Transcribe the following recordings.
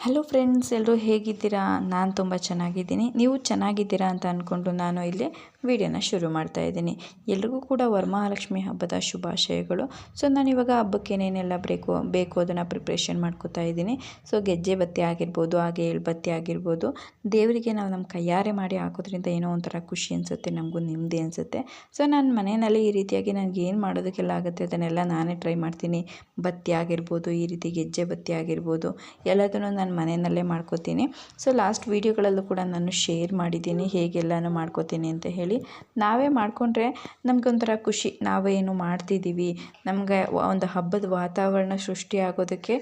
Hello friends ಎಲ್ಲರೂ ಹೇಗಿದ್ದೀರಾ? ನಾನು ತುಂಬ ಚೆನ್ನಾಗಿದ್ದೀನಿ. ನೀವು ಚೆನ್ನಾಗಿದ್ದೀರಾ ಅಂತ ಅಂದ್ಕೊಂಡು ನಾನು ಇಲ್ಲಿ ವಿಡಿಯೋನ ಶುರು ಮಾಡ್ತಾ ಇದ್ದೀನಿ. ಎಲ್ರಿಗೂ ಕೂಡ ವರಮಹಾಲಕ್ಷ್ಮಿ ಹಬ್ಬದ ಶುಭಾಶಯಗಳು. ಸೊ, ನಾನು ಇವಾಗ ಹಬ್ಬಕ್ಕೆ ಏನೇನೆಲ್ಲ ಬೇಕು ಬೇಕು ಅದನ್ನು ಪ್ರಿಪ್ರೇಷನ್ ಮಾಡ್ಕೋತಾ ಇದ್ದೀನಿ. ಸೊ, ಗೆಜ್ಜೆ ಬತ್ತಿ ಆಗಿರ್ಬೋದು, ಹಾಗೆ ಎಳ್ಬತ್ತಿ ಆಗಿರ್ಬೋದು. ದೇವರಿಗೆ ನಾವು ನಮ್ಮ ಕೈಯಾರೆ ಮಾಡಿ ಹಾಕೋದ್ರಿಂದ ಏನೋ ಒಂಥರ ಖುಷಿ ಅನಿಸುತ್ತೆ, ನಮಗೂ ನೆಮ್ಮದಿ ಅನಿಸುತ್ತೆ. ಸೊ, ನಾನು ಮನೆಯಲ್ಲಿ ಈ ರೀತಿಯಾಗಿ ನನಗೆ ಏನು ಮಾಡೋದಕ್ಕೆಲ್ಲ ಆಗುತ್ತೆ ಅದನ್ನೆಲ್ಲ ನಾನೇ ಟ್ರೈ ಮಾಡ್ತೀನಿ. ಬತ್ತಿ ಆಗಿರ್ಬೋದು, ಈ ರೀತಿ ಗೆಜ್ಜೆ ಬತ್ತಿ ಆಗಿರ್ಬೋದು, ಎಲ್ಲದನ್ನು ನಾನು ಮನೆಯಲ್ಲೇ ಮಾಡ್ಕೋತೀನಿ. ಸೊ ಲಾಸ್ಟ್ ವೀಡಿಯೋಗಳಲ್ಲೂ ಕೂಡ ನಾನು ಶೇರ್ ಮಾಡಿದ್ದೀನಿ, ಹೇಗೆಲ್ಲನೂ ಮಾಡ್ಕೋತೀನಿ ಅಂತ ಹೇಳಿ. ನಾವೇ ಮಾಡಿಕೊಂಡ್ರೆ ನಮಗೊಂಥರ ಖುಷಿ. ನಾವೇನು ಮಾಡ್ತಿದ್ದೀವಿ. ನಮಗೆ ಒಂದು ಹಬ್ಬದ ವಾತಾವರಣ ಸೃಷ್ಟಿ ಆಗೋದಕ್ಕೆ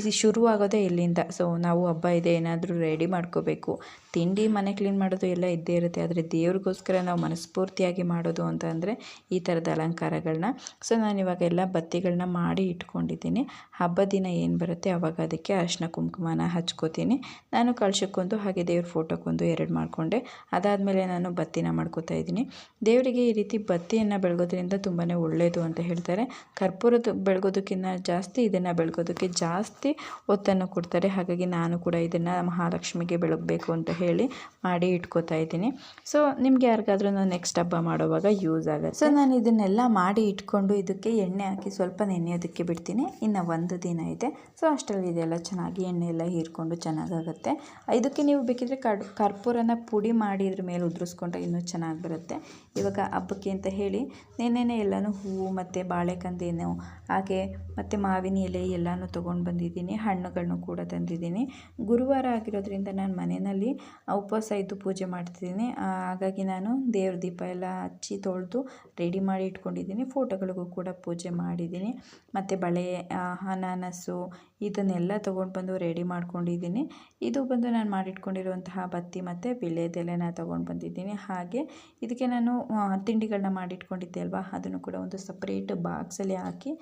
ಇದು ಶುರುವಾಗೋದೇ ಇಲ್ಲಿಂದ. ಸೊ ನಾವು ಹಬ್ಬ ಇದೆ, ಏನಾದರೂ ರೆಡಿ ಮಾಡ್ಕೋಬೇಕು. ತಿಂಡಿ, ಮನೆ ಕ್ಲೀನ್ ಮಾಡೋದು ಎಲ್ಲ ಇದ್ದೇ ಇರುತ್ತೆ. ಆದರೆ ದೇವ್ರಿಗೋಸ್ಕರ ನಾವು ಮನಸ್ಫೂರ್ತಿಯಾಗಿ ಮಾಡೋದು ಅಂತ ಅಂದರೆ ಈ ಥರದ ಅಲಂಕಾರಗಳನ್ನ ಸೊ ನಾನು ಇವಾಗ ಎಲ್ಲ ಬತ್ತಿಗಳನ್ನ ಮಾಡಿ ಇಟ್ಕೊಂಡಿದ್ದೀನಿ. ಹಬ್ಬ ದಿನ ಏನು ಬರುತ್ತೆ ಆವಾಗ ಅದಕ್ಕೆ ಅರಿಶಿನ ಕುಂಕುಮನ ಹಚ್ಕೋತೀನಿ. ನಾನು ಕಳ್ಸಕ್ಕೊಂದು ಹಾಗೆ ದೇವ್ರ ಫೋಟೋಕ್ಕೊಂದು ಎರಡು ಮಾಡಿಕೊಂಡೆ. ಅದಾದಮೇಲೆ ನಾನು ಬತ್ತಿನ ಮಾಡ್ಕೋತಾ ಇದ್ದೀನಿ. ದೇವರಿಗೆ ಈ ರೀತಿ ಬತ್ತಿಯನ್ನು ಬೆಳಗೋದ್ರಿಂದ ತುಂಬಾ ಒಳ್ಳೆಯದು ಅಂತ ಹೇಳ್ತಾರೆ. ಕರ್ಪೂರದ ಬೆಳಗೋದಕ್ಕಿಂತ ಜಾಸ್ತಿ, ಇದನ್ನು ಬೆಳಗೋದಕ್ಕೆ ಜಾಸ್ತಿ ಒತ್ತನ್ನು ಕೊಡ್ತಾರೆ. ಹಾಗಾಗಿ ನಾನು ಕೂಡ ಇದನ್ನು ಮಹಾಲಕ್ಷ್ಮಿಗೆ ಬೆಳಗಬೇಕು ಅಂತ ಹೇಳಿ ಮಾಡಿ ಇಟ್ಕೋತಾ ಇದ್ದೀನಿ. ಸೊ ನಿಮ್ಗೆ ಯಾರಿಗಾದ್ರೂ ನೆಕ್ಸ್ಟ್ ಹಬ್ಬ ಮಾಡುವಾಗ ಯೂಸ್ ಆಗುತ್ತೆ. ಸೊ ನಾನು ಇದನ್ನೆಲ್ಲ ಮಾಡಿ ಇಟ್ಕೊಂಡು ಇದಕ್ಕೆ ಎಣ್ಣೆ ಹಾಕಿ ಸ್ವಲ್ಪ ನೆನೆಯೋದಕ್ಕೆ ಬಿಡ್ತೀನಿ. ಇನ್ನು ಒಂದು ದಿನ ಇದೆ. ಸೊ ಅಷ್ಟರಲ್ಲಿ ಇದೆಲ್ಲ ಚೆನ್ನಾಗಿ ಎಣ್ಣೆ ಎಲ್ಲ ಹೀರ್ಕೊಂಡು ಚೆನ್ನಾಗಾಗುತ್ತೆ. ಇದಕ್ಕೆ ನೀವು ಬೇಕಿದ್ರೆ ಕಡ್, ಕರ್ಪೂರನ ಪುಡಿ ಮಾಡಿ ಇದ್ರ ಮೇಲೆ ಉದುರಿಸ್ಕೊಂಡ್ರೆ ಇನ್ನೂ ಚೆನ್ನಾಗಿ ಬರುತ್ತೆ. ಇವಾಗ ಹಬ್ಬಕ್ಕೆ ಅಂತ ಹೇಳಿ ನಿನ್ನೆನೇ ಎಲ್ಲನೂ ಹೂವು ಮತ್ತು ಬಾಳೆಕಂದೇನು, ಹಾಗೆ ಮತ್ತು ಮಾವಿನ ಎಲೆ ಎಲ್ಲನೂ ತೊಗೊಂಡು ಬಂದಿದ್ದೀನಿ ಹಣ್ಣುಗಳನ್ನು ಕೂಡ ತಂದಿದ್ದೀನಿ. ಗುರುವಾರ ಆಗಿರೋದ್ರಿಂದ ನಾನು ಮನೆಯಲ್ಲಿ ಉಪವಾಸ ಇದ್ದು ಪೂಜೆ ಮಾಡ್ತಿದ್ದೀನಿ. ಹಾಗಾಗಿ ನಾನು ದೇವ್ರ ದೀಪ ಎಲ್ಲ ಹಚ್ಚಿ ತೊಳೆದು ರೆಡಿ ಮಾಡಿ ಇಟ್ಕೊಂಡಿದ್ದೀನಿ. ಫೋಟೋಗಳಿಗೂ ಕೂಡ ಪೂಜೆ ಮಾಡಿದ್ದೀನಿ. ಮತ್ತು ಬಳೆ ಅನಾನಸು ಇದನ್ನೆಲ್ಲ ತೊಗೊಂಡು ಬಂದು ರೆಡಿ ಮಾಡ್ಕೊಂಡಿದ್ದೀನಿ. ಇದು ಬಂದು ನಾನು ಮಾಡಿಟ್ಕೊಂಡಿರುವಂತಹ ಬತ್ತಿ ಮತ್ತು ವೀಳ್ಯದೆಲೆನ ತೊಗೊಂಡು ಬಂದಿದ್ದೀನಿ. ಹಾಗೆ ಇದಕ್ಕೆ ನಾನು ತಿಂಡಿಗಳನ್ನ ಮಾಡಿಟ್ಕೊಂಡಿದ್ದೆ ಅಲ್ವಾ? ಅದನ್ನು ಕೂಡ ಒಂದು ಸಪ್ರೇಟ್ ಬಾಕ್ಸಲ್ಲಿ ಹಾಕಿ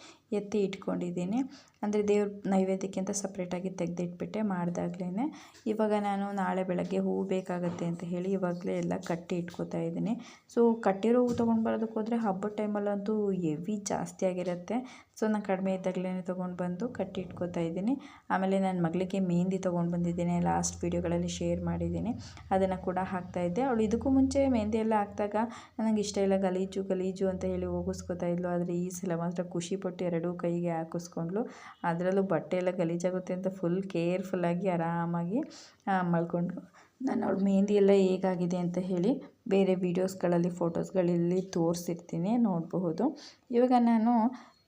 ಎತ್ತಿ ಇಟ್ಕೊಂಡಿದ್ದೀನಿ. ಅಂದರೆ ದೇವ್ರ ನೈವೇದ್ಯಕ್ಕೆ ಅಂತ ಸಪ್ರೇಟಾಗಿ ತೆಗೆದಿಟ್ಬಿಟ್ಟೆ ಮಾಡಿದಾಗ್ಲೇ ಇವಾಗ ನಾನು ನಾಳೆ ಬೆಳಗ್ಗೆ ಹೂವು ಬೇಕಾಗುತ್ತೆ ಅಂತ ಹೇಳಿ ಇವಾಗಲೇ ಎಲ್ಲ ಕಟ್ಟಿ ಇಟ್ಕೋತಾ ಇದ್ದೀನಿ. ಸೊ ಕಟ್ಟಿರೋ ಹೂವು ತೊಗೊಂಡು ಬರೋದಕ್ಕೆ ಹೋದರೆ ಹಬ್ಬದ ಟೈಮಲ್ಲಂತೂ ಹೆವಿ ಜಾಸ್ತಿ ಆಗಿರುತ್ತೆ. ಸೊ ನಾನು ಕಡಿಮೆ ಇದ್ದಾಗಲೇ ತೊಗೊಂಡು ಬಂದು ಕಟ್ಟಿ ಇಟ್ಕೋತಾ ಇದ್ದೀನಿ. ಆಮೇಲೆ ನನ್ನ ಮಗಳಿಗೆ ಮೆಹಂದಿ ತೊಗೊಂಡು ಬಂದಿದ್ದೀನಿ ಲಾಸ್ಟ್ ವೀಡಿಯೋಗಳಲ್ಲಿ ಶೇರ್ ಮಾಡಿದ್ದೀನಿ. ಅದನ್ನು ಕೂಡ ಹಾಕ್ತಾ ಇದ್ದೆ. ಅವಳು ಇದಕ್ಕೂ ಮುಂಚೆ ಮೆಹಂದಿ ಎಲ್ಲ ಹಾಕಿದಾಗ ನನಗೆ ಇಷ್ಟ ಇಲ್ಲ ಗಲೀಜು ಗಲೀಜು ಅಂತ ಹೇಳಿ ಹೋಗಿಸ್ಕೊತಾ ಇದ್ಲು. ಆದರೆ ಈ ಸಲ ಮಾತ್ರ ಖುಷಿಪಟ್ಟು ಎರಡೂ ಕೈಗೆ ಹಾಕಿಸ್ಕೊಂಡ್ಲು. ಅದರಲ್ಲೂ ಬಟ್ಟೆ ಎಲ್ಲ ಗಲೀಜಾಗುತ್ತೆ ಅಂತ ಫುಲ್ ಕೇರ್ಫುಲ್ಲಾಗಿ ಆರಾಮಾಗಿ ಮಲ್ಕೊಂಡ್ರು. ನಾನು ಅವಳು ಮೆಹಂದಿ ಎಲ್ಲ ಹೇಗಾಗಿದೆ ಅಂತ ಹೇಳಿ ಬೇರೆ ವೀಡಿಯೋಸ್ಗಳಲ್ಲಿ ಫೋಟೋಸ್ಗಳಲ್ಲಿ ತೋರಿಸಿರ್ತೀನಿ, ನೋಡಬಹುದು. ಇವಾಗ ನಾನು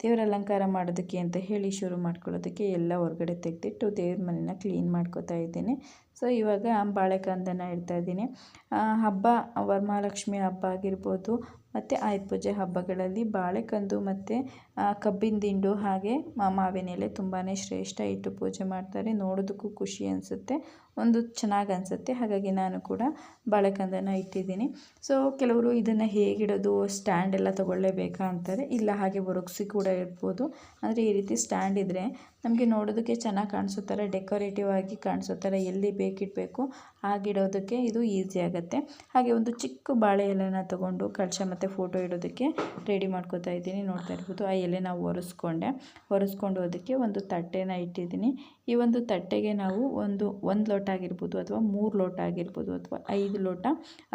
ದೇವರ ಅಲಂಕಾರ ಮಾಡೋದಕ್ಕೆ ಅಂತ ಹೇಳಿ ಶುರು ಮಾಡ್ಕೊಳ್ಳೋದಕ್ಕೆ ಎಲ್ಲ ಹೊರಗಡೆ ತೆಗೆದಿಟ್ಟು ದೇವ್ರ ಮನೆನ ಕ್ಲೀನ್ ಮಾಡ್ಕೋತಾ ಇದ್ದೀನಿ. ಸೊ, ಇವಾಗ ಬಾಳೆಕಂದನ ಇಡ್ತಾ ಇದ್ದೀನಿ. ಹಬ್ಬ, ವರಮಹಾಲಕ್ಷ್ಮಿ ಹಬ್ಬ ಆಗಿರ್ಬೋದು, ಮತ್ತು ಆಯುಧ ಪೂಜೆ ಹಬ್ಬಗಳಲ್ಲಿ ಬಾಳೆಕಂದು ಮತ್ತು ಕಬ್ಬಿನ ದಿಂಡು ಹಾಗೆ ಮಾವಿನ ಎಲೆ ತುಂಬಾ ಶ್ರೇಷ್ಠ ಇಟ್ಟು ಪೂಜೆ ಮಾಡ್ತಾರೆ. ನೋಡೋದಕ್ಕೂ ಖುಷಿ ಅನಿಸುತ್ತೆ. ಒಂದು ಚೆನ್ನಾಗಿ ಅನಿಸುತ್ತೆ. ಹಾಗಾಗಿ ನಾನು ಕೂಡ ಬಾಳೆಕಂದನ ಇಟ್ಟಿದ್ದೀನಿ. ಸೊ, ಕೆಲವರು ಇದನ್ನು ಹೇಗಿಡೋದು, ಸ್ಟ್ಯಾಂಡ್ ಎಲ್ಲ ತೊಗೊಳ್ಳೇಬೇಕಾ ಅಂತಾರೆ. ಇಲ್ಲ ಹಾಗೆ ಒರಗಿಸಿ ಕೂಡ ಇರ್ಬೋದು ಅಂದರೆ ಈ ರೀತಿ ಸ್ಟ್ಯಾಂಡ್ ಇದ್ದರೆ ನಮಗೆ ನೋಡೋದಕ್ಕೆ ಚೆನ್ನಾಗಿ ಕಾಣಿಸೋ ಥರ ಡೆಕೋರೇಟಿವ್ ಆಗಿ ಕಾಣಿಸೋ ಎಲ್ಲಿ ಬೇಕಿಡಬೇಕು ಆಗಿಡೋದಕ್ಕೆ ಇದು ಈಸಿ ಆಗುತ್ತೆ. ಹಾಗೆ ಒಂದು ಚಿಕ್ಕ ಬಾಳೆ ಎಲೆನ ತೊಗೊಂಡು ಕಳಶ ಮತ್ತು ಫೋಟೋ ಇಡೋದಕ್ಕೆ ರೆಡಿ ಮಾಡ್ಕೋತಾ ಇದ್ದೀನಿ. ನೋಡ್ತಾ ಇರ್ಬೋದು, ಆ ಎಲೆನ ಒರೆಸ್ಕೊಂಡೆ. ಒರೆಸ್ಕೊಂಡು ಅದಕ್ಕೆ ಒಂದು ತಟ್ಟೆನ ಇಟ್ಟಿದ್ದೀನಿ. ಈ ಒಂದು ತಟ್ಟೆಗೆ ನಾವು ಒಂದು ಒಂದು ಲೋಟ ಆಗಿರ್ಬೋದು ಅಥವಾ ಮೂರು ಲೋಟ ಆಗಿರ್ಬೋದು ಅಥವಾ ಐದು ಲೋಟ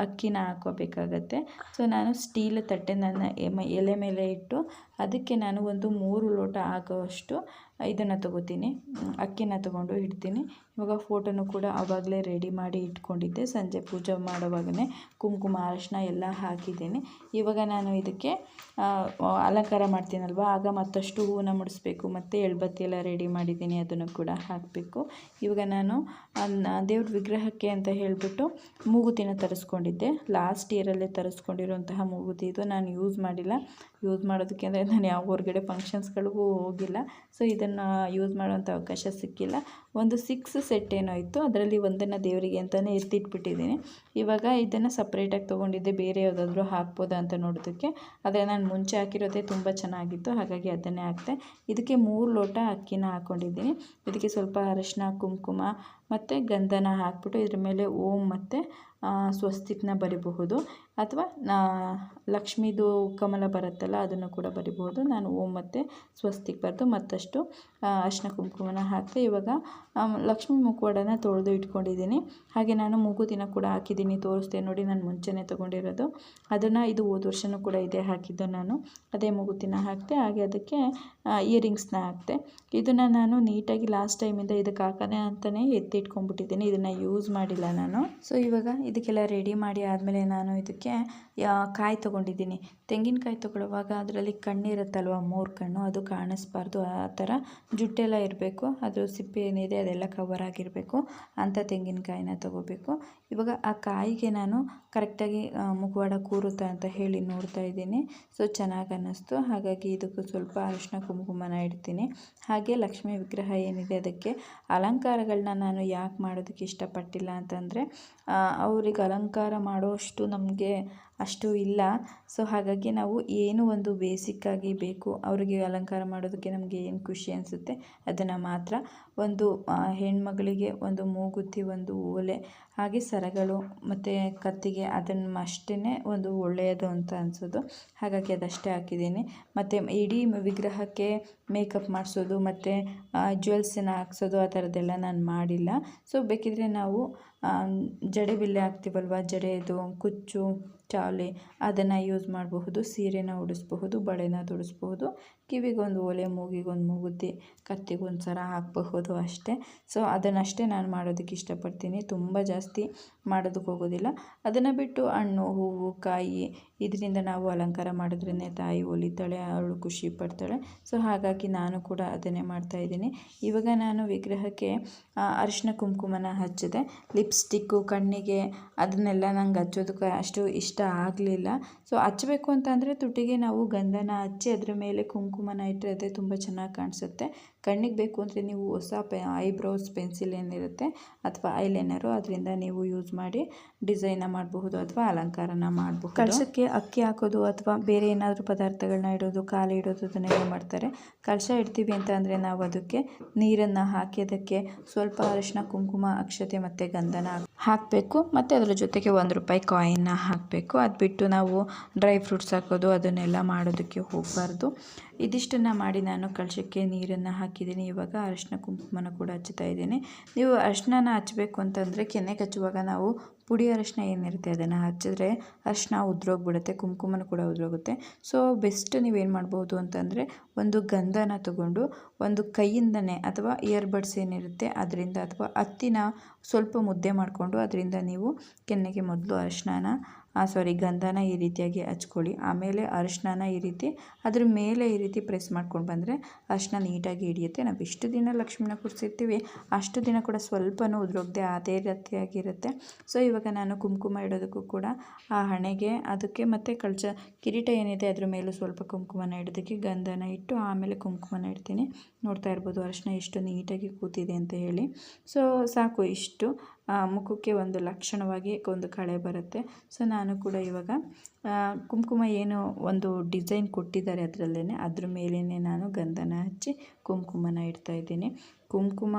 ಅಕ್ಕಿನ ಹಾಕೋಬೇಕಾಗತ್ತೆ ಸೊ ನಾನು ಸ್ಟೀಲ್ ತಟ್ಟೆ ನನ್ನ ಎಲೆ ಮೇಲೆ ಇಟ್ಟು ಅದಕ್ಕೆ ನಾನು ಒಂದು ಮೂರು ಲೋಟ ಆಗೋವಷ್ಟು ಇದನ್ನು ತೊಗೋತೀನಿ ಅಕ್ಕಿನ ತೊಗೊಂಡು ಇಡ್ತೀನಿ. ಇವಾಗ ಫೋಟೋನು ಕೂಡ ಆವಾಗಲೇ ರೆಡಿ ಮಾಡಿ ಇಟ್ಕೊಂಡಿದ್ದೆ. ಸಂಜೆ ಪೂಜೆ ಮಾಡುವಾಗಲೇ ಕುಂಕುಮ, ಅರಿಶಿನ ಎಲ್ಲ ಹಾಕಿದ್ದೀನಿ. ಇವಾಗ ನಾನು ಇದಕ್ಕೆ ಅಲಂಕಾರ ಮಾಡ್ತೀನಲ್ವ? ಆಗ ಮತ್ತಷ್ಟು ಹೂವನ್ನ ಮುಡಿಸ್ಬೇಕು. ಮತ್ತು ಎಳ್ಬತ್ತಿ ಎಲ್ಲ ರೆಡಿ ಮಾಡಿದ್ದೀನಿ. ಅದನ್ನು ಕೂಡ ಹಾಕಬೇಕು. ಇವಾಗ ನಾನು ದೇವ್ರ ವಿಗ್ರಹಕ್ಕೆ ಅಂತ ಹೇಳಿಬಿಟ್ಟು ಮೂಗುತಿನ ತರಿಸ್ಕೊಂಡಿದ್ದೆ. ಲಾಸ್ಟ್ ಇಯರಲ್ಲೇ ತರಿಸ್ಕೊಂಡಿರುವಂತಹ ಮೂಗುತಿ. ಇದು ನಾನು ಯೂಸ್ ಮಾಡಿಲ್ಲ. ಯೂಸ್ ಮಾಡೋದಕ್ಕೆ ಅಂದರೆ ನಾನು ಯಾವ ಹೊರಗಡೆ ಫಂಕ್ಷನ್ಸ್ಗಳಿಗೂ ಹೋಗಿಲ್ಲ. ಸೊ ಇದನ್ನು ಯೂಸ್ ಮಾಡುವಂಥ ಅವಕಾಶ ಸಿಕ್ಕಿಲ್ಲ. ಒಂದು ಸಿಕ್ಸ್ ಸೆಟ್ ಏನೋ ಇತ್ತು, ಅದರಲ್ಲಿ ಒಂದನ್ನು ದೇವರಿಗೆ ಅಂತಲೇ ಎತ್ತಿಟ್ಬಿಟ್ಟಿದ್ದೀನಿ. ಇವಾಗ ಇದನ್ನು ಸಪ್ರೇಟಾಗಿ ತೊಗೊಂಡಿದ್ದೆ, ಬೇರೆ ಯಾವುದಾದ್ರೂ ಹಾಕ್ಬೋದಾ ಅಂತ ನೋಡೋದಕ್ಕೆ. ಆದರೆ ನಾನು ಮುಂಚೆ ಹಾಕಿರೋದೇ ತುಂಬ ಚೆನ್ನಾಗಿತ್ತು, ಹಾಗಾಗಿ ಅದನ್ನೇ ಹಾಕ್ತೆ ಇದಕ್ಕೆ ಮೂರು ಲೋಟ ಅಕ್ಕಿನ ಹಾಕ್ಕೊಂಡಿದ್ದೀನಿ ಇದಕ್ಕೆ ಸ್ವಲ್ಪ ಅರಶಿನ, ಕುಂಕುಮ ಮತ್ತು ಗಂಧನ ಹಾಕ್ಬಿಟ್ಟು ಇದ್ರ ಮೇಲೆ ಓಂ ಮತ್ತು ಸ್ವಸ್ತಿಕ್ನ ಬರಿಬಹುದು. ಅಥವಾ ಲಕ್ಷ್ಮೀದು ಕಮಲ ಬರುತ್ತಲ್ಲ, ಅದನ್ನು ಕೂಡ ಬರಿಬಹುದು. ನಾನು ಓಂ ಮತ್ತು ಸ್ವಸ್ತಿಕ್ ಬರೆದು ಮತ್ತಷ್ಟು ಅರ್ಶಿನ ಕುಂಕುಮನ ಹಾಕಿದೆ ಇವಾಗ ಲಕ್ಷ್ಮೀ ಮುಖವಾಡನ ತೊಳೆದು ಇಟ್ಕೊಂಡಿದ್ದೀನಿ. ಹಾಗೆ ನಾನು ಮೂಗುತಿನ ಕೂಡ ಹಾಕಿದ್ದೀನಿ. ತೋರಿಸ್ದೆ ನೋಡಿ, ನಾನು ಮುಂಚೆನೇ ತೊಗೊಂಡಿರೋದು. ಅದನ್ನು ಇದು ಹೋದ ವರ್ಷವೂ ಕೂಡ ಇದೇ ಹಾಕಿದ್ದು ನಾನು. ಅದೇ ಮೂಗುತಿನ ಹಾಕಿದೆ, ಹಾಗೆ ಅದಕ್ಕೆ ಇಯರಿಂಗ್ಸ್ನ ಹಾಕಿದೆ. ಇದನ್ನು ನಾನು ನೀಟಾಗಿ ಲಾಸ್ಟ್ ಟೈಮಿಂದ ಇದಕ್ಕೆ ಹಾಕೋಣ ಅಂತಲೇ ಎತ್ತಿಟ್ಕೊಂಡ್ಬಿಟ್ಟಿದ್ದೀನಿ. ಇದನ್ನು ಯೂಸ್ ಮಾಡಿಲ್ಲ ನಾನು. ಸೊ ಇವಾಗ ಇದಕ್ಕೆಲ್ಲ ರೆಡಿ ಮಾಡಿ ಆದಮೇಲೆ ನಾನು ಇದಕ್ಕೆ ಕಾಯಿ ತೊಗೊಂಡಿದ್ದೀನಿ. ತೆಂಗಿನಕಾಯಿ ತೊಗೊಳ್ಳುವಾಗ ಅದರಲ್ಲಿ ಕಣ್ಣಿರುತ್ತಲ್ವ? ಮೂರು ಕಣ್ಣು. ಅದು ಕಾಣಿಸ್ಬಾರ್ದು. ಆ ಥರ ಜುಟ್ಟೆಲ್ಲ ಇರಬೇಕು. ಅದು ಸಿಪ್ಪೆ ಏನಿದೆ ಅದೆಲ್ಲ ಕವರ್ ಆಗಿರಬೇಕು. ಅಂಥ ತೆಂಗಿನಕಾಯಿನ ತೊಗೋಬೇಕು. ಇವಾಗ ಆ ಕಾಯಿಗೆ ನಾನು ಕರೆಕ್ಟಾಗಿ ಮುಖವಾಡ ಕೂರುತ್ತಾ ಅಂತ ಹೇಳಿ ನೋಡ್ತಾ ಇದ್ದೀನಿ. ಸೊ ಚೆನ್ನಾಗಿ ಅನ್ನಿಸ್ತು. ಹಾಗಾಗಿ ಇದಕ್ಕೂ ಸ್ವಲ್ಪ ಅರಿಶಿನ ಕುಂಕುಮನ ಇಡ್ತೀನಿ. ಹಾಗೆ ಲಕ್ಷ್ಮೀ ವಿಗ್ರಹ ಏನಿದೆ ಅದಕ್ಕೆ ಅಲಂಕಾರಗಳನ್ನ ನಾನು ಯಾಕೆ ಮಾಡೋದಕ್ಕೆ ಇಷ್ಟಪಟ್ಟಿಲ್ಲ ಅಂತಂದರೆ ಅವ್ರಿಗೆ ಅಲಂಕಾರ ಮಾಡೋಷ್ಟು ನಮಗೆ ಅಷ್ಟು ಇಲ್ಲ. ಸೊ ಹಾಗಾಗಿ ನಾವು ಏನು ಒಂದು ಬೇಸಿಕ್ಕಾಗಿ ಬೇಕು, ಅವರಿಗೆ ಅಲಂಕಾರ ಮಾಡೋದಕ್ಕೆ ನಮಗೆ ಏನು ಖುಷಿ ಅನಿಸುತ್ತೆ, ಅದನ್ನು ಮಾತ್ರ ಒಂದು ಹೆಣ್ಮಗಳಿಗೆ ಒಂದು ಮೂಗುತಿ, ಒಂದು ಓಲೆ, ಹಾಗೆ ಸರಗಳು ಮತ್ತು ಕತ್ತಿಗೆ ಅದನ್ನು ಅಷ್ಟೇ ಒಂದು ಒಳ್ಳೆಯದು ಅಂತ ಅನಿಸೋದು. ಹಾಗಾಗಿ ಅದಷ್ಟೇ ಹಾಕಿದ್ದೀನಿ. ಮತ್ತು ಇಡೀ ವಿಗ್ರಹಕ್ಕೆ ಮೇಕಪ್ ಮಾಡಿಸೋದು ಮತ್ತು ಜ್ಯುವೆಲ್ಸನ್ನ ಹಾಕ್ಸೋದು ಆ ಥರದ್ದೆಲ್ಲ ನಾನು ಮಾಡಿಲ್ಲ. ಸೊ ಬೇಕಿದ್ದರೆ ನಾವು ಜಡೆ ಬಿಲ್ಲೆ ಹಾಕ್ತೀವಲ್ವ ಜಡೆದು ಕುಚ್ಚು. ಚಾಲೆ. ಅದನ್ನು ಯೂಸ್ ಮಾಡಬಹುದು, ಸೀರೆನ ಉಡಿಸ್ಬಹುದು ಬಳೆನ ತೊಡಿಸ್ಬಹುದು ಕಿವಿಗೊಂದು ಓಲೆ ಮೂಗಿಗೊಂದು ಮೂಗುತಿ, ಕತ್ತಿಗೊಂದು ಸರ ಹಾಕಬಹುದು ಅಷ್ಟೇ. ಸೊ ಅದನ್ನಷ್ಟೇ ನಾನು ಮಾಡೋದಕ್ಕೆ ಇಷ್ಟಪಡ್ತೀನಿ. ತುಂಬ ಜಾಸ್ತಿ ಮಾಡೋದಕ್ಕೆ ಹೋಗೋದಿಲ್ಲ. ಅದನ್ನು ಬಿಟ್ಟು ಹಣ್ಣು, ಹೂವು, ಕಾಯಿ, ಇದರಿಂದ ನಾವು ಅಲಂಕಾರ ಮಾಡಿದ್ರೇ ತಾಯಿ ಒಲಿತಾಳೆ, ಅವಳು ಖುಷಿ ಪಡ್ತಾಳೆ. ಸೊ ಹಾಗಾಗಿ ನಾನು ಕೂಡ ಅದನ್ನೇ ಮಾಡ್ತಾಯಿದ್ದೀನಿ ಇವಾಗ ನಾನು ವಿಗ್ರಹಕ್ಕೆ ಅರಿಶಿನ ಕುಂಕುಮನ ಹಚ್ಚಿದೆ. ಲಿಪ್ಸ್ಟಿಕ್ಕು, ಕಣ್ಣಿಗೆ, ಅದನ್ನೆಲ್ಲ ನಂಗೆ ಹಚ್ಚೋದಕ್ಕೆ ಅಷ್ಟು ಇಷ್ಟ ಆಗಲಿಲ್ಲ. ಸೊ ಹಚ್ಚಬೇಕು ಅಂತ ಅಂದರೆ ತುಟಿಗೆ ನಾವು ಗಂಧನ ಹಚ್ಚಿ ಅದ್ರ ಮೇಲೆ ಕುಂಕುಮನ ಇಟ್ಟರೆ ಅದೇ ತುಂಬ ಚೆನ್ನಾಗಿ ಕಾಣಿಸುತ್ತೆ. ಕಣ್ಣಿಗೆ ಬೇಕು ಅಂದರೆ ನೀವು ಹೊಸ ಪೆ, ಐಬ್ರೋಸ್, ಪೆನ್ಸಿಲ್ ಏನಿರುತ್ತೆ ಅಥವಾ ಐಲೈನರು ಅದರಿಂದ ನೀವು ಯೂಸ್ ಮಾಡಿ ಡಿಸೈನ ಮಾಡಬಹುದು ಅಥವಾ ಅಲಂಕಾರನ ಮಾಡಬಹುದು. ಕಳಶಕ್ಕೆ ಅಕ್ಕಿ ಹಾಕೋದು ಅಥವಾ ಬೇರೆ ಏನಾದರೂ ಪದಾರ್ಥಗಳನ್ನ ಇಡೋದು, ಕಾಲು ಇಡೋದು ಅದನ್ನೆಲ್ಲ ಮಾಡ್ತಾರೆ? ಕಳಶ ಇಡ್ತೀವಿ ಅಂತ ಅಂದರೆ ನಾವು ಅದಕ್ಕೆ ನೀರನ್ನು ಹಾಕಿ ಅದಕ್ಕೆ ಸ್ವಲ್ಪ ಅರಿಶಿನ ಕುಂಕುಮ, ಅಕ್ಷತೆ ಮತ್ತು ಗಂಧನ ಹಾಕಬೇಕು. ಮತ್ತು ಅದರ ಜೊತೆಗೆ ಒಂದು ರೂಪಾಯಿ ಕಾಯಿನ್ನ ಹಾಕಬೇಕು. ಅದು ಬಿಟ್ಟು ನಾವು ಡ್ರೈ ಫ್ರೂಟ್ಸ್ ಹಾಕೋದು, ಅದನ್ನೆಲ್ಲ ಮಾಡೋದಕ್ಕೆ ಹೋಗಬಾರ್ದು. ಇದಿಷ್ಟನ್ನು ಮಾಡಿ ನಾನು ಕಳಶಕ್ಕೆ ನೀರನ್ನು ಹಾಕಿದ್ದೀನಿ. ಇವಾಗ ಅರಿಶಿನ ಕುಂಕುಮನ ಕೂಡ ಹಚ್ಚುತ್ತಾ ಇದ್ದೀನಿ. ನೀವು ಅರಿಶಿನ ಹಚ್ಚಬೇಕು ಅಂತಂದರೆ ಕೆನೆಗೆ ಹಚ್ಚುವಾಗ ನಾವು ಪುಡಿ ಅರಿಶಿನ ಏನಿರುತ್ತೆ ಅದನ್ನು ಹಚ್ಚಿದ್ರೆ ಅರಿಶಿನ ಉದ್ರೋಗ್ಬಿಡುತ್ತೆ, ಕುಂಕುಮನ ಕೂಡ ಉದ್ರೋಗುತ್ತೆ. ಸೊ ಬೆಸ್ಟ್ ನೀವೇನು ಮಾಡ್ಬೋದು ಅಂತಂದರೆ ಒಂದು ಗಂಧನ ತಗೊಂಡು ಒಂದು ಕೈಯಿಂದನೇ ಅಥವಾ ಇಯರ್ಬಡ್ಸ್ ಏನಿರುತ್ತೆ ಅದರಿಂದ ಅಥವಾ ಹತ್ತಿನ ಸ್ವಲ್ಪ ಮುದ್ದೆ ಮಾಡಿಕೊಂಡು ಅದರಿಂದ ನೀವು ಕೆನ್ನೆಗೆ ಮೊದಲು ಅರಿಶಿನ ಸಾರಿ ಗಂಧನ ಈ ರೀತಿಯಾಗಿ ಹಚ್ಕೊಳ್ಳಿ. ಆಮೇಲೆ ಅರಿಶಿನ ಈ ರೀತಿ, ಅದ್ರ ಮೇಲೆ ಈ ರೀತಿ ಪ್ರೆಸ್ ಮಾಡ್ಕೊಂಡು ಬಂದರೆ ಅರಿಶಿನ ನೀಟಾಗಿ ಹಿಡಿಯುತ್ತೆ. ನಾವು ಎಷ್ಟು ದಿನ ಲಕ್ಷ್ಮಿನ ಕೂರಿಸಿರ್ತೀವಿ, ಅಷ್ಟು ದಿನ ಕೂಡ ಸ್ವಲ್ಪನೂ ಉದುರೋಗದೆ ಅದೇ ರೀತಿಯಾಗಿರುತ್ತೆ. ಸೊ ಇವಾಗ ನಾನು ಕುಂಕುಮ ಇಡೋದಕ್ಕೂ ಕೂಡ ಆ ಹಣೆಗೆ, ಅದಕ್ಕೆ ಮತ್ತು ಕಳಚ, ಕಿರೀಟ ಏನಿದೆ ಅದ್ರ ಮೇಲೂ ಸ್ವಲ್ಪ ಕುಂಕುಮನ ಇಡೋದಕ್ಕೆ ಗಂಧನ ಇಟ್ಟು ಆಮೇಲೆ ಕುಂಕುಮನ ಇಡ್ತೀನಿ. ನೋಡ್ತಾ ಇರ್ಬೋದು ಅರಿಶಿನ ಎಷ್ಟು ನೀಟಾಗಿ ಕೂತಿದೆ ಅಂತ ಹೇಳಿ. ಸೊ ಸಾಕು ಇಷ್ಟು. ಮುಖಕ್ಕೆ ಒಂದು ಲಕ್ಷಣವಾಗಿ ಒಂದು ಕಳೆ ಬರುತ್ತೆ. ಸೊ ನಾನು ಕೂಡ ಇವಾಗ ಕುಂಕುಮ ಏನು ಒಂದು ಡಿಸೈನ್ ಕೊಟ್ಟಿದ್ದಾರೆ ಅದರಲ್ಲೇ ಅದ್ರ ಮೇಲೇ ನಾನು ಗಂಧನ ಹಚ್ಚಿ ಕುಂಕುಮನ ಇಡ್ತಾ ಇದ್ದೀನಿ. ಕುಂಕುಮ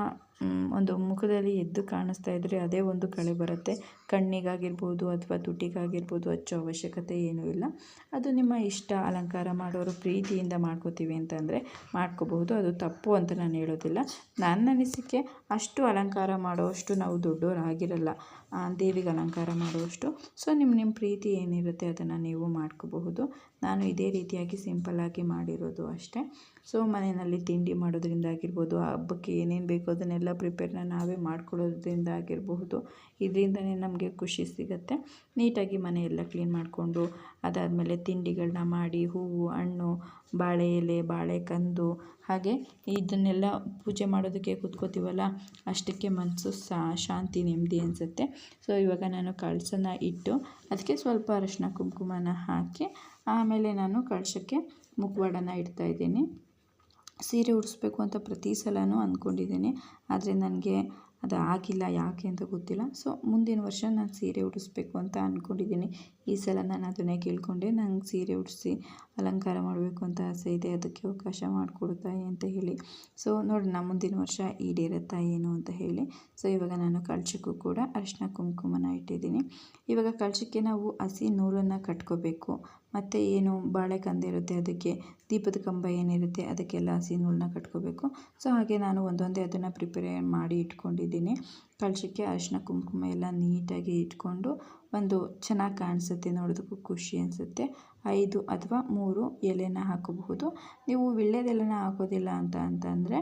ಒಂದು ಮುಖದಲ್ಲಿ ಎದ್ದು ಕಾಣಿಸ್ತಾ ಇದ್ದರೆ ಅದೇ ಒಂದು ಕಳೆ ಬರುತ್ತೆ. ಕಣ್ಣಿಗಾಗಿರ್ಬೋದು ಅಥವಾ ತುಟಿಗಾಗಿರ್ಬೋದು ಹಚ್ಚೋ ಅವಶ್ಯಕತೆ ಏನೂ ಇಲ್ಲ. ಅದು ನಿಮ್ಮ ಇಷ್ಟ, ಅಲಂಕಾರ ಮಾಡೋರು ಪ್ರೀತಿಯಿಂದ ಮಾಡ್ಕೋತೀವಿ ಅಂತಂದರೆ ಮಾಡ್ಕೋಬಹುದು. ಅದು ತಪ್ಪು ಅಂತ ನಾನು ಹೇಳೋದಿಲ್ಲ. ನನ್ನ ಅನಿಸಿಕೆ, ಅಷ್ಟು ಅಲಂಕಾರ ಮಾಡೋಷ್ಟು ನಾವು ದೊಡ್ಡವರಾಗಿರಲ್ಲ ದೇವಿಗೆ ಅಲಂಕಾರ ಮಾಡುವಷ್ಟು. ಸೊ, ನಿಮ್ಮ ನಿಮ್ಮ ಪ್ರೀತಿ ಏನಿರುತ್ತೆ ಅದನ್ನು ನೀವು ಮಾಡ್ಕೋಬಹುದು. ನಾನು ಇದೇ ರೀತಿಯಾಗಿ ಸಿಂಪಲ್ಲಾಗಿ ಮಾಡಿರೋದು ಅಷ್ಟೇ. ಸೊ, ಮನೆಯಲ್ಲಿ ತಿಂಡಿ ಮಾಡೋದ್ರಿಂದ ಆಗಿರ್ಬೋದು ಹಬ್ಬಕ್ಕೆ ಏನೇನು ಬೇಕೋ ಅದನ್ನೆಲ್ಲ ಪ್ರಿಪೇರ್ನ ನಾವೇ ಮಾಡ್ಕೊಳ್ಳೋದ್ರಿಂದ ಆಗಿರಬಹುದು. ಇದರಿಂದನೇ ನಮಗೆ ಖುಷಿ ಸಿಗುತ್ತೆ. ನೀಟಾಗಿ ಮನೆಯೆಲ್ಲ ಕ್ಲೀನ್ ಮಾಡಿಕೊಂಡು ಅದಾದಮೇಲೆ ತಿಂಡಿಗಳನ್ನ ಮಾಡಿ, ಹೂವು, ಹಣ್ಣು, ಬಾಳೆ ಎಲೆ, ಬಾಳೆಕಂದು, ಹಾಗೆ ಇದನ್ನೆಲ್ಲ ಪೂಜೆ ಮಾಡೋದಕ್ಕೆ ಕೂತ್ಕೋತೀವಲ್ಲ, ಅಷ್ಟಕ್ಕೆ ಮನಸ್ಸು ಸಾ, ಶಾಂತಿ, ನೆಮ್ಮದಿ ಅನಿಸುತ್ತೆ. ಸೊ ಇವಾಗ ನಾನು ಕಳಸನ ಇಟ್ಟು ಅದಕ್ಕೆ ಸ್ವಲ್ಪ ಅರಶಿನ, ಕುಂಕುಮನ ಹಾಕಿ ಆಮೇಲೆ ನಾನು ಕಳಶಕ್ಕೆ ಮುಖವಾಡನ ಇಡ್ತಾ ಇದ್ದೀನಿ. ಸೀರೆ ಉಡಿಸ್ಬೇಕು ಅಂತ ಪ್ರತಿ ಸಲವೂ ಅಂದ್ಕೊಂಡಿದ್ದೀನಿ. ಆದರೆ ನನಗೆ ಅದು ಆಗಿಲ್ಲ ಯಾಕೆ ಅಂತ ಗೊತ್ತಿಲ್ಲ. ಸೊ ಮುಂದಿನ ವರ್ಷ ನಾನು ಸೀರೆ ಉಡಿಸ್ಬೇಕು ಅಂತ ಅಂದ್ಕೊಂಡಿದ್ದೀನಿ ಈ ಸಲ ನಾನು ಅದನ್ನೇ ಕೇಳಿಕೊಂಡೆ. ನಂಗೆ ಸೀರೆ ಉಡಿಸಿ ಅಲಂಕಾರ ಮಾಡಬೇಕು ಅಂತ ಆಸೆ ಇದೆ. ಅದಕ್ಕೆ ಅವಕಾಶ ಮಾಡಿಕೊಡುತ್ತಾಯಿ ಅಂತ ಹೇಳಿ. ಸೊ ನೋಡೋಣ, ಮುಂದಿನ ವರ್ಷ ಈಡೇರುತ್ತಾ ಏನು ಅಂತ ಹೇಳಿ. ಸೊ ಇವಾಗ ನಾನು ಕಳಶಕ್ಕೂ ಕೂಡ ಅರಿಶಿನ ಕುಂಕುಮನ ಇಟ್ಟಿದ್ದೀನಿ. ಇವಾಗ ಕಳಶಕ್ಕೆ ನಾವು ಹಸಿ ನೂಲನ್ನು ಕಟ್ಕೋಬೇಕು. ಮತ್ತು ಏನು ಬಾಳೆಕಂದು ಇರುತ್ತೆ, ಅದಕ್ಕೆ ದೀಪದ ಕಂಬ ಏನಿರುತ್ತೆ, ಅದಕ್ಕೆಲ್ಲ ಹಸಿ ನೂಲನ್ನ ಕಟ್ಕೋಬೇಕು. ಸೊ, ಹಾಗೆ ನಾನು ಒಂದೊಂದೇ ಅದನ್ನು ಪ್ರಿಪೇರ್ ಮಾಡಿ ಇಟ್ಕೊಂಡಿದ್ದೀನಿ. ಕಳಶಕ್ಕೆ ಅರಿಶಿನ, ಕುಂಕುಮ ಎಲ್ಲ ನೀಟಾಗಿ ಇಟ್ಕೊಂಡು ಒಂದು ಚೆನ್ನಾಗಿ ಕಾಣಿಸುತ್ತೆ, ನೋಡೋದಕ್ಕೂ ಖುಷಿ ಅನಿಸುತ್ತೆ. ಐದು ಅಥವಾ ಮೂರು ಎಲೆನ ಹಾಕಬಹುದು. ನೀವು ವೀಳ್ಯದೆಲೆನ ಹಾಕೋದಿಲ್ಲ ಅಂತ ಅಂತಂದರೆ